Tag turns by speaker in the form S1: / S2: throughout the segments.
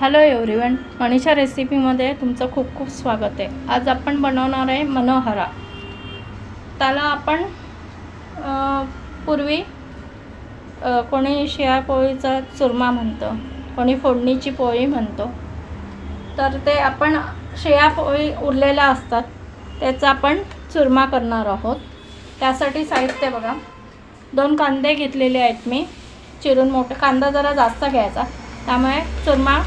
S1: Hello everyone Manisha रेसिपीमध्ये तुमचं खूप खूप स्वागत आहे. आज आपण बनवणार आहे मनोहरा. त्याला आपण पूर्वी कोणी शिळ्या पोळीचा चुरमा म्हणतं कोणी फोडणीची पोळी म्हणतो. तर ते आपण शिळ्या पोळी उरलेल्या असतात त्याचा आपण चुरमा करणार आहोत. त्यासाठी साहित्य बघा. दोन कांदे घेतलेले आहेत मी चिरून मोठे कांदा जरा जास्त घ्यायचा त्यामुळे चुरमा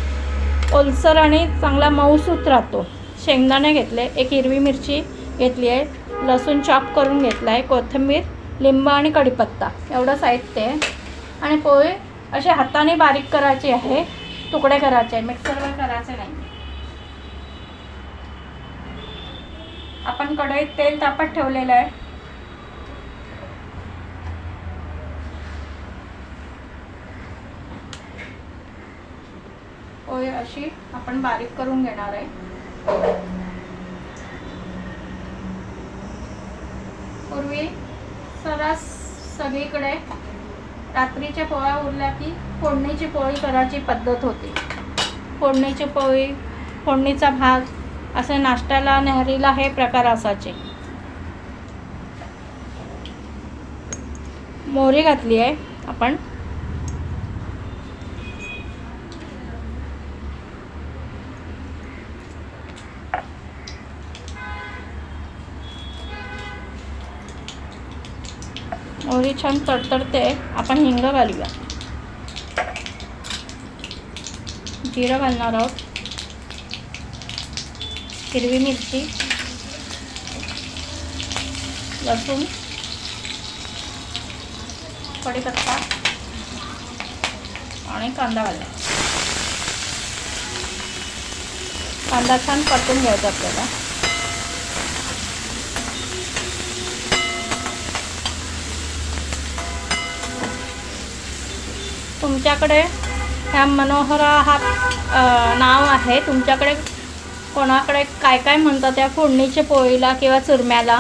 S1: ओलसर आणि चांगला मऊसूत राहतो. शेंगदाणे घेतले एक हिरवी मिरची घेतली आहे लसूण चॉप करून घेतला आहे कोथिंबीर लिंब आणि कढीपत्ता. एवढं साहित्य आहे. आणि पोहे असे हाताने बारीक करायचे आहे तुकडे करायचे आहे मिक्सरवर करायचे नाही. आपण कढईत तेल तापत ठेवलेलं आहे. पोहे अशी आपण बारीक करून घेणार आहे. पूर्वी सरस सगळीकडे रात्रीच्या पोळ्या उरल्या की फोडणीची पोळी करायची पद्धत होती. फोडणीची पोळी फोडणीचा भात असे नाश्त्याला नेहरीला हे प्रकार असायचे. मोहरी घातली आहे आपण. मोहरी छान तडतडते. आपण हिंग घालूया. जिरं घालणार आहोत. हिरवी मिरची. लसूण. कढीपत्ता. आणि कांदा घालला कांदा छान परतून घ्यायचा आपल्याला. तुमच्याकडे ह्या मनोहरा हा नाव आहे. तुमच्याकडे कोणाकडे काय काय म्हणतात त्या फोडणीच्या पोळीला किंवा चुरम्याला?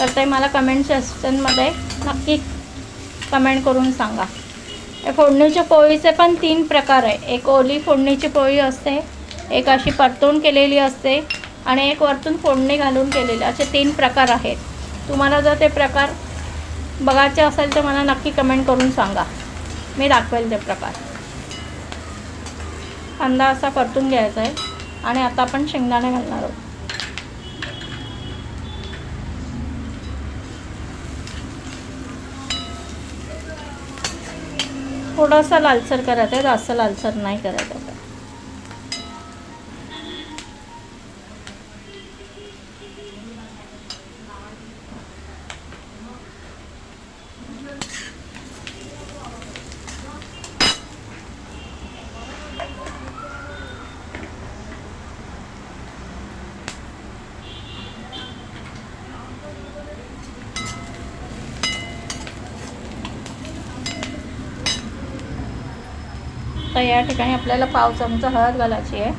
S1: तर ते मला कमेंट सेक्शनमध्ये नक्की कमेंट करून सांगा. या फोडणीच्या पोळीचे पण तीन प्रकार आहे. एक ओली फोडणीची पोळी असते एक अशी परतून केलेली असते आणि एक वरतून फोडणी घालून केलेली. असे तीन प्रकार आहेत. तुम्हाला जर ते प्रकार बघायचे असेल तर मला नक्की कमेंट करून सांगा. मी दाखवेल ते प्रकार. कांदा असा परतून घ्यायचा आहे आणि आता आपण शेंगदाणे घालणार आहोत. थोडंसं लालसर करायचं आहे जास्त लालसर नाही करायचं. आता तर या ठिकाणी आपल्याला पाव चमचा हळद घालायची आहे.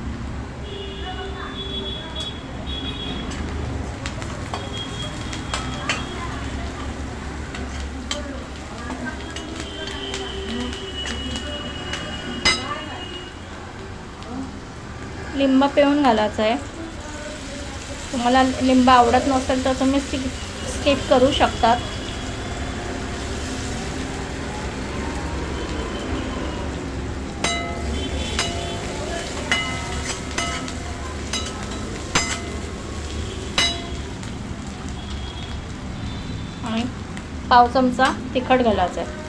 S1: लिंब पिळून घालायचं आहे. तुम्हाला लिंब आवडत नसेल तर तुम्ही स्किप करू शकतात आणि पाव चमचा तिखट घालायचा आहे.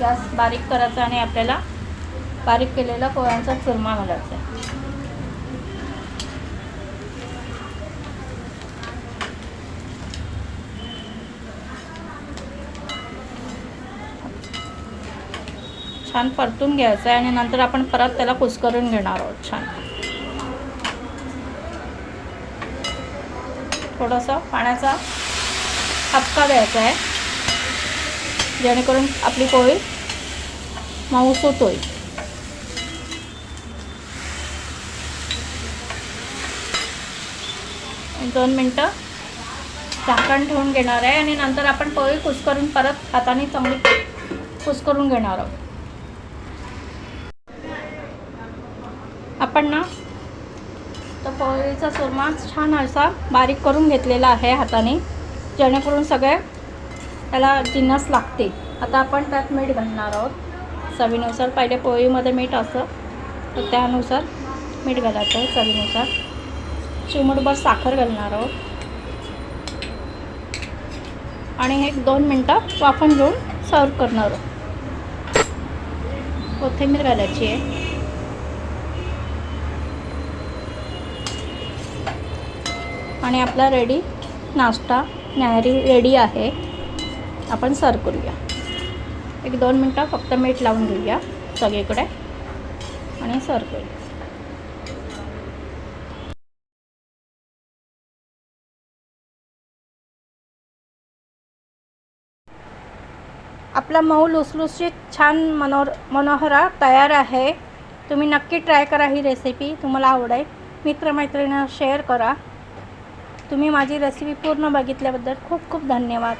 S1: गॅस बारीक करायचा आणि आपल्याला बारीक केलेला पोळ्यांचा चुरमा घालायचा आहे. छान परतून घ्यायचं आहे आणि नंतर आपण परत त्याला कुस्करून घेणार आहोत छान. थोडंसं पाण्याचा हापका द्यायचा आहे. जेणेकरून आपली पोळी माऊस होतोय दोन मिनटं झाकण ठेवून घेणार आहे आणि नंतर आपण पोळी कुस्करून परत हाताने चांगली कुस्करून घेणार आहोत. आपण ना तर पोळीचा चुरमा छान असा बारीक करून घेतलेला आहे हाताने. जेणेकरून सगळे त्याला जिन्नस लागते आता आपण त्यात मीठ घालणार आहोत. चवीनुसार पहिले पोळीमध्ये मीठ असतं तर त्यानुसार मीठ घालायचं आहे चवीनुसार. चिमूटभर साखर घालणार आहोत. आणि हे एक दोन मिनटं वाफून घेऊन सर्व करणार आहोत. कोथिंबीर घालायची आहे. आणि आपला रेडी नाश्ता न्याहारी रेडी आहे. आपण सर्व करूया. एक दोन मिनटं फक्त मीठ लावून घेऊया सगळीकडे आणि सर्व करूया. आपला मऊ लुसलुसीत छान मनोर मनोहरा तयार आहे. तुम्ही नक्की ट्राय करा ही रेसिपी तुम्हाला आवडेल. मित्रमैत्रिणींना शेअर करा. तुम्ही माझी रेसिपी पूर्ण बघितल्याबद्दल खूप खूप धन्यवाद.